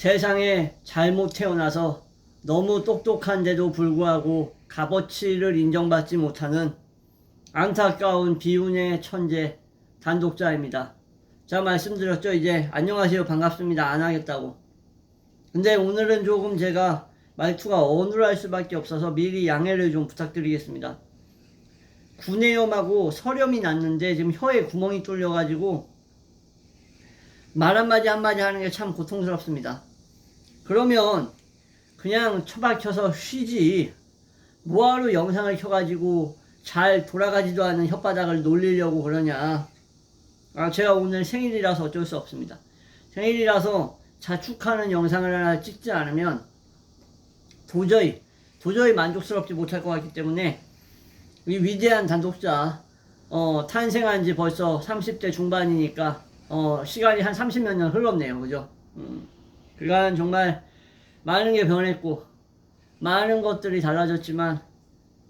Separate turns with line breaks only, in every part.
세상에 잘못 태어나서 너무 똑똑한데도 불구하고 값어치를 인정받지 못하는 안타까운 비운의 천재 단독자입니다. 제가 말씀드렸죠. 이제 안녕하세요. 반갑습니다. 안 하겠다고. 근데 오늘은 조금 제가 말투가 어눌할 수밖에 없어서 미리 양해를 좀 부탁드리겠습니다. 구내염하고 설염이 났는데 지금 혀에 구멍이 뚫려가지고 말 한마디 한마디 하는 게 참 고통스럽습니다. 그러면 그냥 처박혀서 쉬지 뭐하러 영상을 켜가지고 잘 돌아가지도 않은 혓바닥을 놀리려고 그러냐. 아, 제가 오늘 생일이라서 어쩔 수 없습니다. 생일이라서 자축하는 영상을 하나 찍지 않으면 도저히, 도저히 만족스럽지 못할 것 같기 때문에 이 위대한 단독자, 어, 탄생한 지 벌써 30대 중반이니까, 어, 시간이 한 30몇 년 흘렀네요. 그죠? 음, 그간 정말 많은 게 변했고, 많은 것들이 달라졌지만,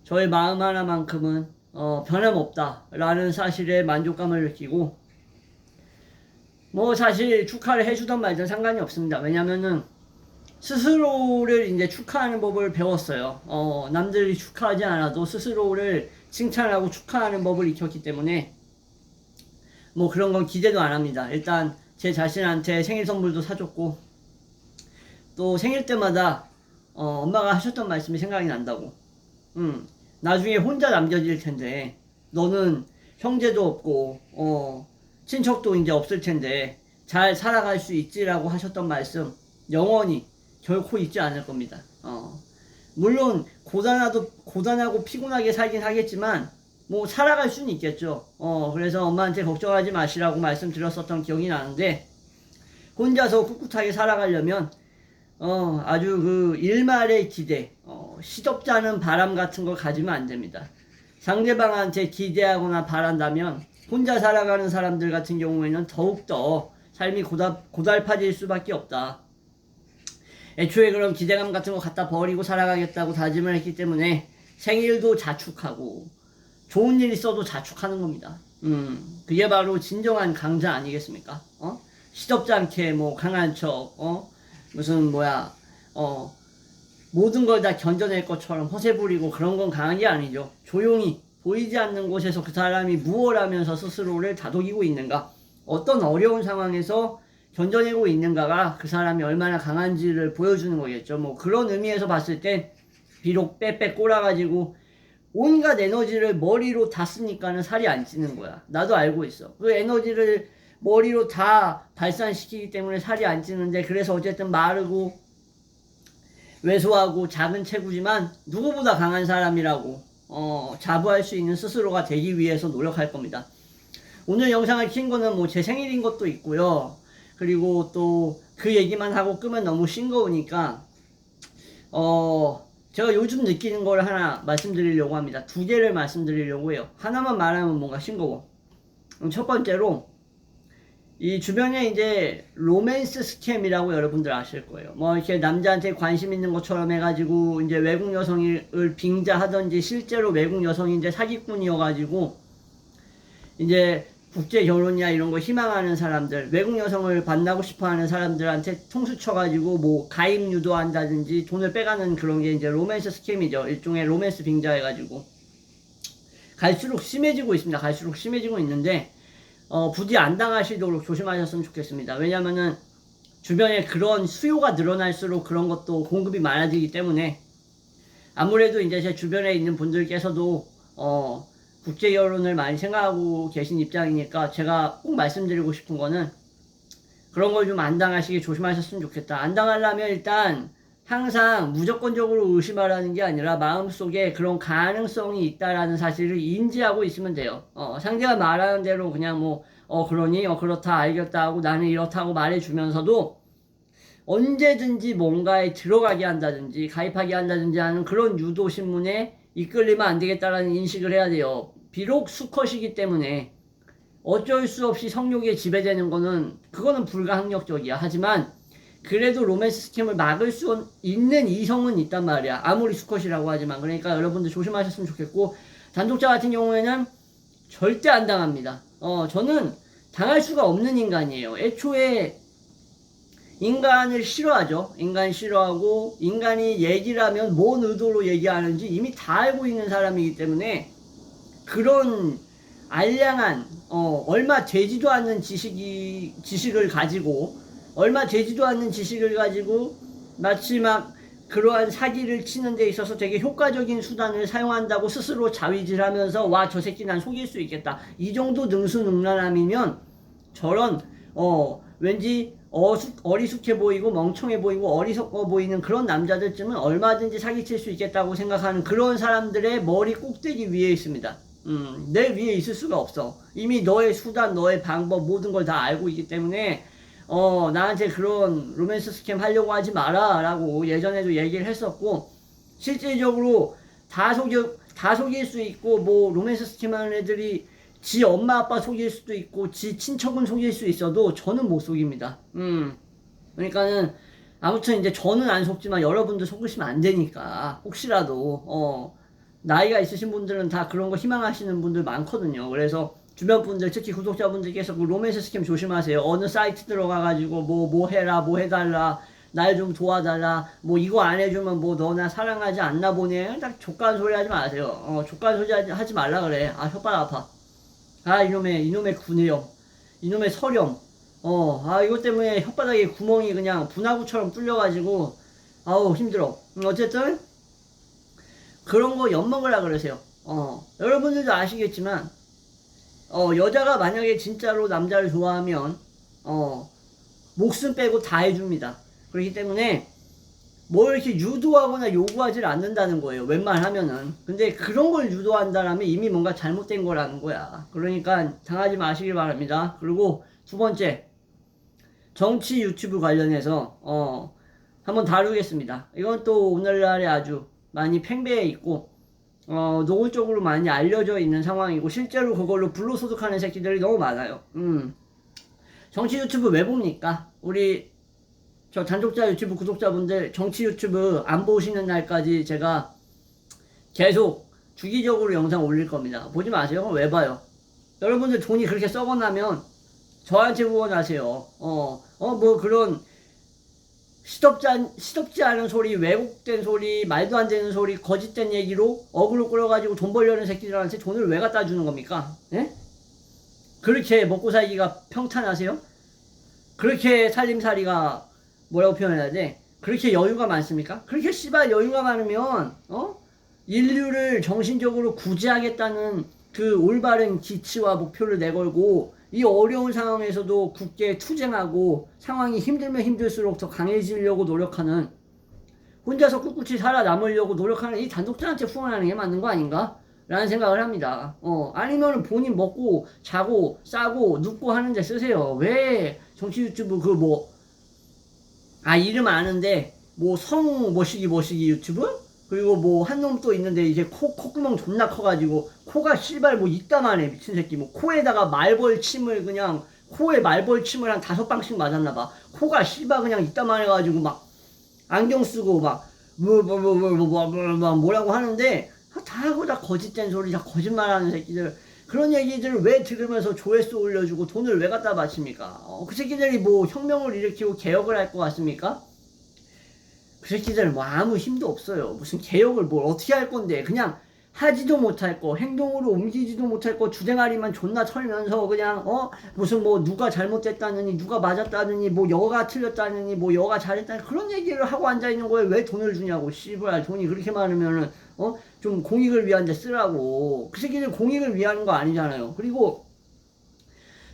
저의 마음 하나만큼은, 어, 변함없다라는 사실에 만족감을 느끼고, 뭐 사실 축하를 해주던 말든 상관이 없습니다. 왜냐면은 스스로를 이제 축하하는 법을 배웠어요. 어, 남들이 축하하지 않아도 스스로를 칭찬하고 축하하는 법을 익혔기 때문에 뭐 그런 건 기대도 안 합니다. 일단 제 자신한테 생일 선물도 사줬고 또 생일 때마다 어, 엄마가 하셨던 말씀이 생각이 난다고. 음, 나중에 혼자 남겨질 텐데 너는 형제도 없고 어, 친척도 이제 없을 텐데 잘 살아갈 수 있지라고 하셨던 말씀 영원히 결코 잊지 않을 겁니다. 어. 물론 고단하도 고단하고 피곤하게 살긴 하겠지만 뭐 살아갈 수는 있겠죠. 어 그래서 엄마한테 걱정하지 마시라고 말씀드렸었던 기억이 나는데 혼자서 꿋꿋하게 살아가려면 어 아주 그 일말의 기대, 어, 시덥지 않은 바람 같은 걸 가지면 안 됩니다. 상대방한테 기대하거나 바란다면 혼자 살아가는 사람들 같은 경우에는 더욱더 삶이 고달, 고달파질 수밖에 없다. 애초에 그런 기대감 같은 거 갖다 버리고 살아가겠다고 다짐을 했기 때문에 생일도 자축하고 좋은 일 있어도 자축하는 겁니다. 음, 그게 바로 진정한 강자 아니겠습니까? 어? 시덥지 않게 뭐 강한 척, 어? 무슨 뭐야, 어, 모든 걸 다 견뎌낼 것처럼 허세 부리고 그런 건 강한 게 아니죠. 조용히 보이지 않는 곳에서 그 사람이 무엇 하면서 스스로를 다독이고 있는가, 어떤 어려운 상황에서 견뎌내고 있는가가 그 사람이 얼마나 강한지를 보여주는 거겠죠. 뭐 그런 의미에서 봤을 땐 비록 빼빼 꼬라가지고 온갖 에너지를 머리로 다 쓰니까는 살이 안 찌는 거야. 나도 알고 있어. 그 에너지를 머리로 다 발산시키기 때문에 살이 안 찌는데 그래서 어쨌든 마르고 왜소하고 작은 체구지만 누구보다 강한 사람이라고 어, 자부할 수 있는 스스로가 되기 위해서 노력할 겁니다. 오늘 영상을 킨 거는 뭐 제 생일인 것도 있고요. 그리고 또 그 얘기만 하고 끄면 너무 싱거우니까 어 제가 요즘 느끼는 걸 하나 말씀드리려고 합니다. 두 개를 말씀드리려고 해요. 하나만 말하면 뭔가 싱거워. 첫 번째로 이 주변에 이제 로맨스 스캠이라고 여러분들 아실 거예요. 뭐 이렇게 남자한테 관심 있는 것처럼 해가지고 이제 외국 여성을 빙자하던지 실제로 외국 여성이 이제 사기꾼이어가지고 이제 국제 결혼이야 이런 거 희망하는 사람들, 외국 여성을 만나고 싶어 하는 사람들한테 통수 쳐가지고 뭐 가입 유도한다든지 돈을 빼가는 그런 게 이제 로맨스 스캠이죠. 일종의 로맨스 빙자해가지고. 갈수록 심해지고 있습니다. 갈수록 심해지고 있는데, 어, 부디 안 당하시도록 조심하셨으면 좋겠습니다. 왜냐면은 주변에 그런 수요가 늘어날수록 그런 것도 공급이 많아지기 때문에 아무래도 이제 제 주변에 있는 분들께서도 어, 국제 여론을 많이 생각하고 계신 입장이니까 제가 꼭 말씀드리고 싶은 거는 그런 걸 좀 안 당하시게 조심하셨으면 좋겠다. 안 당하려면 일단 항상 무조건적으로 의심하라는 게 아니라 마음속에 그런 가능성이 있다라는 사실을 인지하고 있으면 돼요. 어, 상대가 말하는 대로 그냥 뭐, 어, 그러니, 어, 그렇다, 알겠다 하고 나는 이렇다고 말해주면서도 언제든지 뭔가에 들어가게 한다든지 가입하게 한다든지 하는 그런 유도 신문에 이끌리면 안 되겠다라는 인식을 해야 돼요. 비록 수컷이기 때문에 어쩔 수 없이 성욕에 지배되는 거는 그거는 불가항력적이야. 하지만 그래도 로맨스 스캠을 막을 수 있는 이성은 있단 말이야. 아무리 수컷이라고 하지만 그러니까 여러분들 조심하셨으면 좋겠고 단독자 같은 경우에는 절대 안 당합니다. 어 저는 당할 수가 없는 인간이에요. 애초에 인간을 싫어하죠. 인간 싫어하고 인간이 얘기를 하면 뭔 의도로 얘기하는지 이미 다 알고 있는 사람이기 때문에 그런 알량한 어, 얼마 되지도 않는 지식이 지식을 가지고 얼마 되지도 않는 지식을 가지고 마치 막 그러한 사기를 치는 데 있어서 되게 효과적인 수단을 사용한다고 스스로 자위질하면서 와 저 새끼 난 속일 수 있겠다 이 정도 능수능란함이면 저런 어 왠지 어수, 어리숙해 보이고 멍청해 보이고 어리석어 보이는 그런 남자들쯤은 얼마든지 사기칠 수 있겠다고 생각하는 그런 사람들의 머리 꼭대기 위에 있습니다. 음, 내 위에 있을 수가 없어. 이미 너의 수단, 너의 방법, 모든 걸 다 알고 있기 때문에, 어, 나한테 그런 로맨스 스캠 하려고 하지 마라. 라고 예전에도 얘기를 했었고, 실질적으로 다 속여, 다 속일 수 있고, 뭐, 로맨스 스캠 하는 애들이 지 엄마 아빠 속일 수도 있고, 지 친척은 속일 수 있어도, 저는 못 속입니다. 음. 그러니까는, 아무튼 이제 저는 안 속지만 여러분들 속으시면 안 되니까, 혹시라도, 어, 나이가 있으신 분들은 다 그런 거 희망하시는 분들 많거든요. 그래서 주변 분들, 특히 구독자분들께서 그 로맨스 스캠 조심하세요. 어느 사이트 들어가가지고 뭐, 뭐 해라, 뭐 해달라, 날 좀 도와달라, 뭐 이거 안 해주면 뭐 너나 사랑하지 않나 보네. 딱 족간 소리 하지 마세요. 어, 족간 소리 하지, 말라 그래. 아, 혓바닥 아파. 아, 이놈의, 이놈의 군의염. 이놈의 설염. 어, 아, 이것 때문에 혓바닥에 구멍이 그냥 분화구처럼 뚫려가지고, 아우, 힘들어. 음, 어쨌든, 그런 거 엿먹으라 그러세요. 어, 여러분들도 아시겠지만, 어, 여자가 만약에 진짜로 남자를 좋아하면, 어, 목숨 빼고 다 해줍니다. 그렇기 때문에, 뭐 이렇게 유도하거나 요구하지 않는다는 거예요. 웬만하면은. 근데 그런 걸 유도한다라면 이미 뭔가 잘못된 거라는 거야. 그러니까 당하지 마시길 바랍니다. 그리고 두 번째, 정치 유튜브 관련해서, 어, 한번 다루겠습니다. 이건 또 오늘날에 아주 많이 팽배해 있고 어, 노골적으로 많이 알려져 있는 상황이고 실제로 그걸로 불로소득하는 새끼들이 너무 많아요. 음. 정치 유튜브 왜 봅니까? 우리 저 단독자 유튜브 구독자분들 정치 유튜브 안 보시는 날까지 제가 계속 주기적으로 영상 올릴 겁니다. 보지 마세요. 왜 봐요? 여러분들 돈이 그렇게 썩어나면 저한테 후원하세요. 어, 어, 뭐 그런 시덥지, 않, 시덥지 않은 소리, 왜곡된 소리, 말도 안 되는 소리, 거짓된 얘기로 어그로 끌어가지고 돈 벌려는 새끼들한테 돈을 왜 갖다 주는 겁니까? 예? 그렇게 먹고 살기가 평탄하세요? 그렇게 살림살이가 뭐라고 표현해야 돼? 그렇게 여유가 많습니까? 그렇게 씨발 여유가 많으면, 어? 인류를 정신적으로 구제하겠다는 그 올바른 기치와 목표를 내걸고 이 어려운 상황에서도 굳게 투쟁하고 상황이 힘들면 힘들수록 더 강해지려고 노력하는 혼자서 꿋꿋이 살아남으려고 노력하는 이 단독자한테 후원하는 게 맞는 거 아닌가? 라는 생각을 합니다. 어, 아니면 본인 먹고 자고 싸고 눕고 하는 데 쓰세요. 왜 정치 유튜브 그 뭐, 아, 이름 아는데 뭐 성 뭐시기 뭐시기 유튜브? 그리고 뭐 한 놈 또 있는데 이제 코 콧구멍 존나 커가지고 코가 씨발 뭐 이따만해 미친 새끼 뭐 코에다가 말벌 침을 그냥 코에 말벌 침을 한 다섯 방씩 맞았나 봐 코가 씨발 그냥 이따만 해 가지고 막 안경 쓰고 뭐, 막뭐뭐 뭐 뭐 뭐 뭐라고 하는데 다 하고 다 거짓된 소리 다 거짓말하는 새끼들 그런 얘기들을 왜 들으면서 조회수 올려주고 돈을 왜 갖다 바칩니까? 어, 그 새끼들이 뭐 혁명을 일으키고 개혁을 할 것 같습니까? 그 새끼들 뭐 아무 힘도 없어요. 무슨 개혁을 뭘 어떻게 할 건데. 그냥 하지도 못할 거, 행동으로 옮기지도 못할 거, 주댕아리만 존나 털면서 그냥 어? 무슨 뭐 누가 잘못됐다느니 누가 맞았다느니 뭐 여가 틀렸다느니 뭐 여가 잘했다니 그런 얘기를 하고 앉아 있는 거에 왜 돈을 주냐고. 씨발 돈이 그렇게 많으면은 어? 좀 공익을 위한 데 쓰라고. 그 새끼들 공익을 위하는 거 아니잖아요. 그리고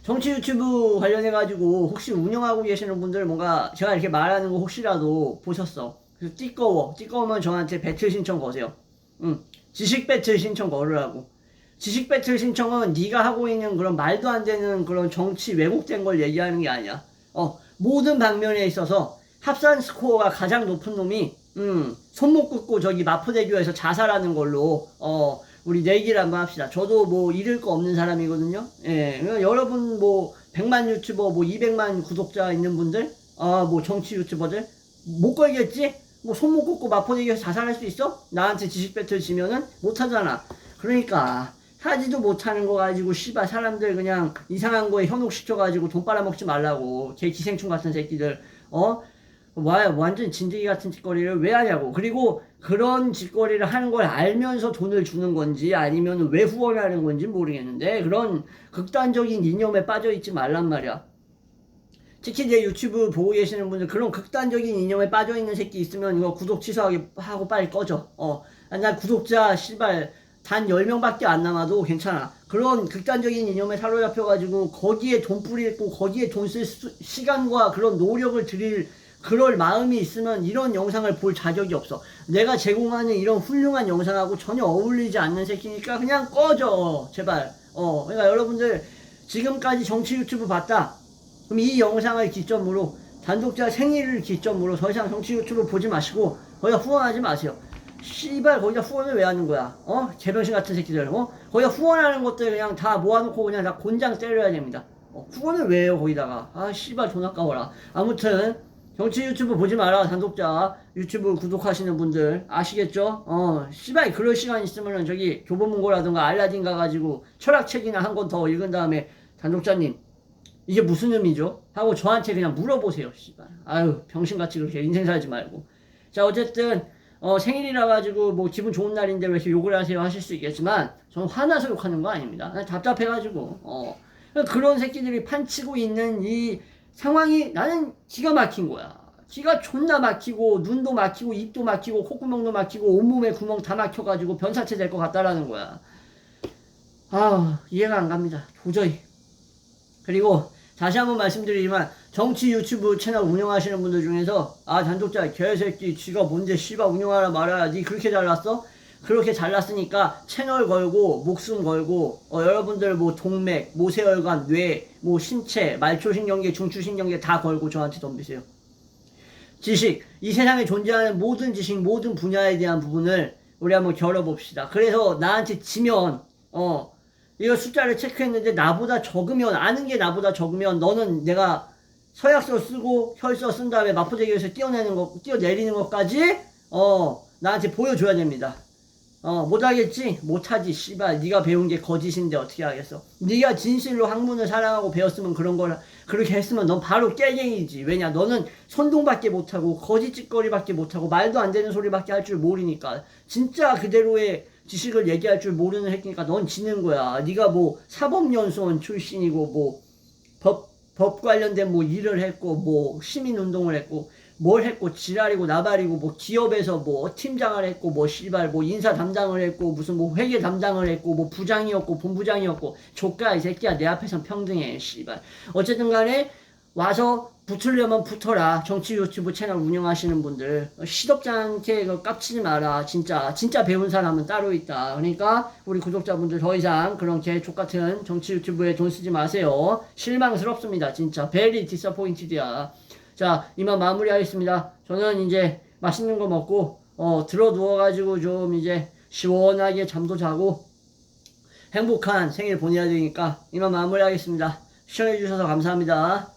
정치 유튜브 관련해 가지고 혹시 운영하고 계시는 분들 뭔가 제가 이렇게 말하는 거 혹시라도 보셨어. 그래서 띠꺼워. 띠꺼우면 저한테 배틀 신청 거세요. 응. 지식 배틀 신청 걸으라고. 지식 배틀 신청은 네가 하고 있는 그런 말도 안 되는 그런 정치 왜곡된 걸 얘기하는 게 아니야. 어, 모든 방면에 있어서 합산 스코어가 가장 높은 놈이 음, 손목 긋고 저기 마포대교에서 자살하는 걸로 어, 우리 내기를 한번 합시다. 저도 뭐 잃을 거 없는 사람이거든요. 예. 그러니까 여러분 뭐 100만 유튜버 뭐 200만 구독자 있는 분들 아, 뭐 정치 유튜버들 못 걸겠지? 뭐 손목 긋고 마포대교에서 자살할 수 있어? 나한테 지식 배틀 지면은 못 하잖아. 그러니까 하지도 못하는 거 가지고 씨발 사람들 그냥 이상한 거에 현혹시켜 가지고 돈 빨아먹지 말라고 개 기생충 같은 새끼들 어? 와, 완전 진드기 같은 짓거리를 왜 하냐고. 그리고 그런 짓거리를 하는 걸 알면서 돈을 주는 건지 아니면 왜 후원하는 건지 모르겠는데 그런 극단적인 이념에 빠져 있지 말란 말이야. 특히 내 유튜브 보고 계시는 분들 그런 극단적인 이념에 빠져 있는 새끼 있으면 이거 구독 취소하기 하고 빨리 꺼져. 어. 아, 나 구독자 씨발 단 10명밖에 안 남아도 괜찮아. 그런 극단적인 이념에 사로잡혀가지고 거기에 돈 뿌리고 거기에 돈 쓸 시간과 그런 노력을 들일 그럴 마음이 있으면 이런 영상을 볼 자격이 없어. 내가 제공하는 이런 훌륭한 영상하고 전혀 어울리지 않는 새끼니까 그냥 꺼져. 제발. 어. 그러니까 여러분들 지금까지 정치 유튜브 봤다. 그럼 이 영상을 기점으로 단독자 생일을 기점으로 더 이상 정치 유튜브 보지 마시고 거기다 후원하지 마세요. 씨발 거기다 후원을 왜 하는 거야? 어? 개병신 같은 새끼들. 어? 거기다 후원하는 것들 그냥 다 모아놓고 그냥 다 곤장 때려야 됩니다. 어, 후원을 왜 해요 거기다가? 아 씨발 돈 아까워라. 아무튼 정치 유튜브 보지 마라 단독자 유튜브 구독하시는 분들 아시겠죠? 어 씨발 그럴 시간 있으면은 저기 교보문고라든가 알라딘 가가지고 철학책이나 한 권 더 읽은 다음에 단독자님 이게 무슨 의미죠? 하고 저한테 그냥 물어보세요, 씨발. 아유, 병신같이 그렇게 인생 살지 말고. 자, 어쨌든, 어, 생일이라 가지고 뭐 기분 좋은 날인데 왜 이렇게 욕을 하세요 하실 수 있겠지만, 저는 화나서 욕하는 거 아닙니다. 답답해가지고, 어. 그런 새끼들이 판치고 있는 이 상황이 나는 기가 막힌 거야. 기가 존나 막히고, 눈도 막히고, 입도 막히고, 콧구멍도 막히고, 온몸에 구멍 다 막혀가지고 변사체 될 것 같다라는 거야. 아, 이해가 안 갑니다. 도저히. 그리고 다시 한번 말씀드리지만 정치 유튜브 채널 운영하시는 분들 중에서 아 단독자 개새끼 지가 뭔데 씨발 운영하라 말아야 니 그렇게 잘났어? 그렇게 잘났으니까 채널 걸고 목숨 걸고 어, 여러분들 뭐 동맥, 모세혈관, 뇌, 뭐 신체, 말초신경계, 중추신경계 다 걸고 저한테 덤비세요. 지식, 이 세상에 존재하는 모든 지식, 모든 분야에 대한 부분을 우리 한번 겨뤄봅시다. 그래서 나한테 지면 어 이거 숫자를 체크했는데 나보다 적으면 아는 게 나보다 적으면 너는 내가 서약서 쓰고 혈서 쓴 다음에 마포대교에서 뛰어내는 거 뛰어내리는 것까지 어 나한테 보여줘야 됩니다. 어 못하겠지 못하지 씨발 네가 배운 게 거짓인데 어떻게 하겠어? 네가 진실로 학문을 사랑하고 배웠으면 그런 걸 그렇게 했으면 넌 바로 깨갱이지. 왜냐 너는 선동밖에 못하고 거짓짓거리밖에 못하고 말도 안 되는 소리밖에 할 줄 모르니까 진짜 그대로의 지식을 얘기할 줄 모르는 새끼니까 넌 지는 거야. 네가 뭐 사법연수원 출신이고 뭐 법, 법 관련된 뭐 일을 했고 뭐 시민운동을 했고 뭘 했고 지랄이고 나발이고 뭐 기업에서 뭐 팀장을 했고 뭐 씨발 뭐 인사 담당을 했고 무슨 뭐 회계 담당을 했고 뭐 부장이었고 본부장이었고 조카 이 새끼야 내 앞에선 평등해 씨발 어쨌든 간에 와서 붙으려면 붙어라. 정치 유튜브 채널 운영하시는 분들. 시덥지 않게 그 깝치지 마라. 진짜. 진짜 배운 사람은 따로 있다. 그러니까 우리 구독자분들 더 이상 그런 개족 같은 정치 유튜브에 돈 쓰지 마세요. 실망스럽습니다. 진짜. 베리 디서포인티드야. 자, 이만 마무리하겠습니다. 저는 이제 맛있는 거 먹고, 어, 들어 누워가지고 좀 이제 시원하게 잠도 자고 행복한 생일 보내야 되니까 이만 마무리하겠습니다. 시청해주셔서 감사합니다.